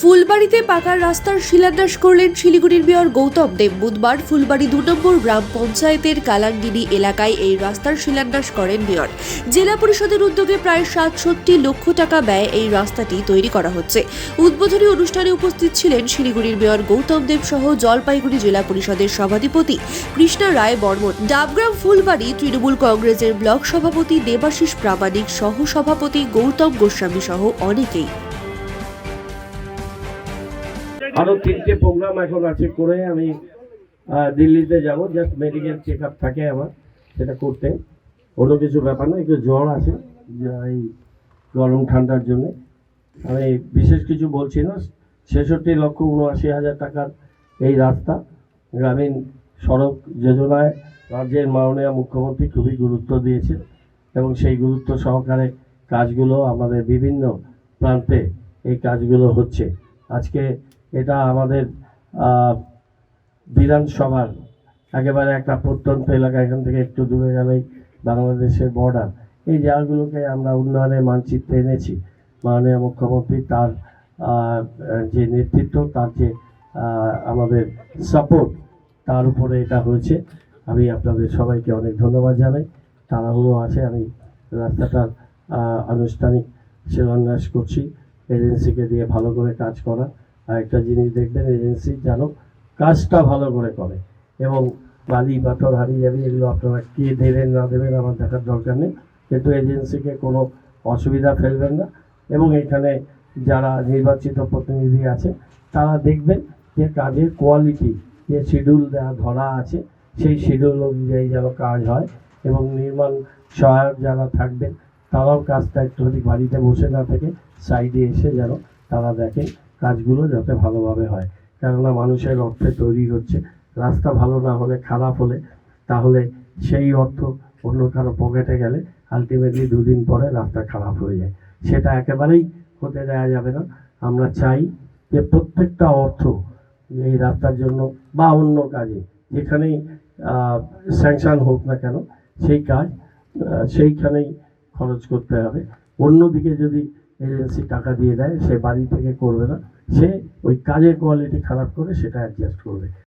ফুলবাড়িতে পাকার রাস্তার শিলান্যাস করলেন শিলিগুড়ির মেয়র গৌতম দেব। বুধবার ফুলবাড়ি দু নম্বর গ্রাম পঞ্চায়েতের কালাঙ্গিনি এলাকায় এই রাস্তার শিলান্যাস করেন মেয়র। জেলা পরিষদের উদ্যোগে প্রায় সাতষট্টি লক্ষ টাকা ব্যয়ে এই রাস্তাটি তৈরি করা হচ্ছে। উদ্বোধনী অনুষ্ঠানে উপস্থিত ছিলেন শিলিগুড়ির মেয়র গৌতম দেব সহ জলপাইগুড়ি জেলা পরিষদের সভাধিপতি কৃষ্ণা রায় বর্মন। ডাবগ্রাম ফুলবাড়ি তৃণমূল কংগ্রেসের ব্লক সভাপতি দেবাশিস প্রামাণিক সহ সভাপতি গৌতম গোস্বামী সহ অনেকেই। আরও তিনটে প্রোগ্রাম এখন আছে করে আমি দিল্লিতে যাব। জাস্ট মেডিকেল চেক আপ থাকে আমার, সেটা করতে। অন্য কিছু ব্যাপার না, একটু জ্বর আছে এই গরম ঠান্ডার জন্য। আমি বিশেষ কিছু বলছি না, ছেষট্টি লক্ষ উনআশি হাজার টাকার এই রাস্তা। গ্রামীণ সড়ক যোজনায় রাজ্যের মাননীয় মুখ্যমন্ত্রী খুবই গুরুত্ব দিয়েছে এবং সেই গুরুত্ব সহকারে কাজগুলো আমাদের বিভিন্ন প্রান্তে এই কাজগুলো হচ্ছে। আজকে এটা আমাদের বিধানসভার একেবারে একটা প্রত্যন্ত এলাকা, এখান থেকে একটু দূরে গেলেই বাংলাদেশের বর্ডার এই জায়গাগুলোকে আমরা উন্নয়নের মানচিত্রে এনেছি। মাননীয় মুখ্যমন্ত্রী তার যে নেতৃত্ব, তার যে আমাদের সাপোর্ট তার উপরে এটা হয়েছে। আমি আপনাদের সবাইকে অনেক ধন্যবাদ জানাই। তাড়াহুড়ো আছে, আমি রাস্তাটার আনুষ্ঠানিক শিলান্যাস করছি। এজেন্সিকে দিয়ে ভালো করে কাজ করা। একটা জিনিস দেখবেন এজেন্সি যেন কাজটা ভালো করে করে। এবং বালি, পাথর হারিয়ে যাবে, এগুলো আপনারা কে দেবেন, না দেবেন আমার দেখার দরকার নেই। কিন্তু এজেন্সিকে কোনো অসুবিধা ফেলবেন না। এবং এখানে যারা নির্বাচিত প্রতিনিধি আছে তারা দেখবেন যে কাজের কোয়ালিটি যে শিডিউল দেওয়া ধরা আছে, সেই শিডিউল অনুযায়ী যেন কাজ হয় এবং নির্মাণ সহায়ক যারা থাকবেন, তারাও কাজটা একটুখানি বাড়িতে বসে না থেকে সাইডে এসে যেন তারা দেখেন কাজগুলো যাতে ভালোভাবে হয়। কেননা মানুষের অর্থে তৈরি হচ্ছে। রাস্তা ভালো না হলে, খারাপ হলে, তাহলে সেই অর্থ অন্য কারও পকেটে গেলে আলটিমেটলি দুদিন পরে রাস্তা খারাপ হয়ে যায়। সেটা একেবারেই হতে দেওয়া যাবে না। আমরা চাই যে প্রত্যেকটা অর্থ এই রাস্তার জন্য বা অন্য কাজে, যেখানেই স্যাংশন হোক না কেন, সেই কাজ সেইখানেই খরচ করতে হবে। অন্যদিকে যদি এজেন্সি টাকা দিয়ে দেয়, সে বাড়ি থেকে করবে না। সে ওই কাজের কোয়ালিটি খারাপ করে সেটা অ্যাডজাস্ট করবে।